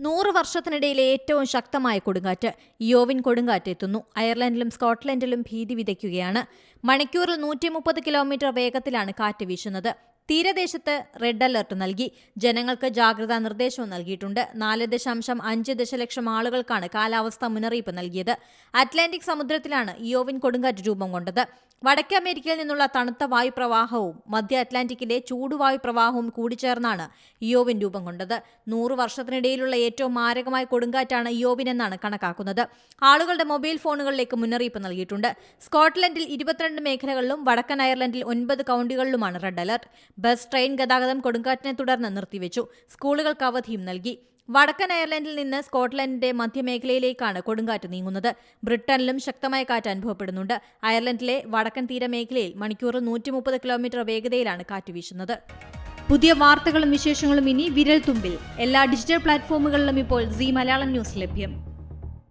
നൂറ് വർഷത്തിനിടയിലെ ഏറ്റവും ശക്തമായ കൊടുങ്കാറ്റ് യോവിൻ കൊടുങ്കാറ്റ് എത്തുന്നു. അയർലൻഡിലും സ്കോട്ട്ലൻഡിലും ഭീതി വിതയ്ക്കുകയാണ്. മണിക്കൂറിൽ നൂറ്റി മുപ്പത് കിലോമീറ്റർ വേഗത്തിലാണ് കാറ്റ് വീശുന്നത്. തീരദേശത്ത് റെഡ് അലർട്ട് നൽകി. ജനങ്ങൾക്ക് ജാഗ്രതാ നിർദ്ദേശവും നൽകിയിട്ടുണ്ട്. നാല് ദശാംശം അഞ്ച് ദശലക്ഷം ആളുകൾക്കാണ് കാലാവസ്ഥാ മുന്നറിയിപ്പ് നൽകിയത്. അറ്റ്ലാന്റിക് സമുദ്രത്തിലാണ് ഇയോവിൻ കൊടുങ്കാറ്റ് രൂപം കൊണ്ടത്. വടക്കേ അമേരിക്കയിൽ നിന്നുള്ള തണുത്ത വായുപ്രവാഹവും മധ്യ അറ്റ്ലാന്റിക്കിലെ ചൂടുവായു പ്രവാഹവും കൂടിച്ചേർന്നാണ് ഇയോവിൻ രൂപം കൊണ്ടത്. നൂറ് വർഷത്തിനിടയിലുള്ള ഏറ്റവും മാരകമായ കൊടുങ്കാറ്റാണ് ഇയോവിൻ എന്നാണ് കണക്കാക്കുന്നത്. ആളുകളുടെ മൊബൈൽ ഫോണുകളിലേക്ക് മുന്നറിയിപ്പ് നൽകിയിട്ടുണ്ട്. സ്കോട്ട്ലൻഡിൽ ഇരുപത്തിരണ്ട് മേഖലകളിലും വടക്കൻ അയർലൻഡിൽ ഒൻപത് കൌണ്ടികളിലുമാണ് റെഡ് അലർട്ട്. ബസ് ട്രെയിൻ ഗതാഗതം കൊടുങ്കാറ്റിനെ തുടർന്ന് നിർത്തിവെച്ചു. സ്കൂളുകൾക്ക് അവധിയും നൽകി. വടക്കൻ അയർലൻഡിൽ നിന്ന് സ്കോട്ട്ലൻഡിന്റെ മധ്യമേഖലയിലേക്കാണ് കൊടുങ്കാറ്റ് നീങ്ങുന്നത്. ബ്രിട്ടനിലും ശക്തമായ കാറ്റ് അനുഭവപ്പെടുന്നുണ്ട്. അയർലൻഡിലെ വടക്കൻ തീരമേഖലയിൽ മണിക്കൂറിൽ നൂറ്റി മുപ്പത് കിലോമീറ്റർ വേഗതയിലാണ് കാറ്റ് വീശുന്നത്. പുതിയ വാർത്തകളും വിശേഷങ്ങളും ഇനി വിരൽ തുമ്പിൽ എല്ലാ ഡിജിറ്റൽ പ്ലാറ്റ്ഫോമുകളിലും ഇപ്പോൾ സി മലയാളം ന്യൂസ് ലഭ്യം.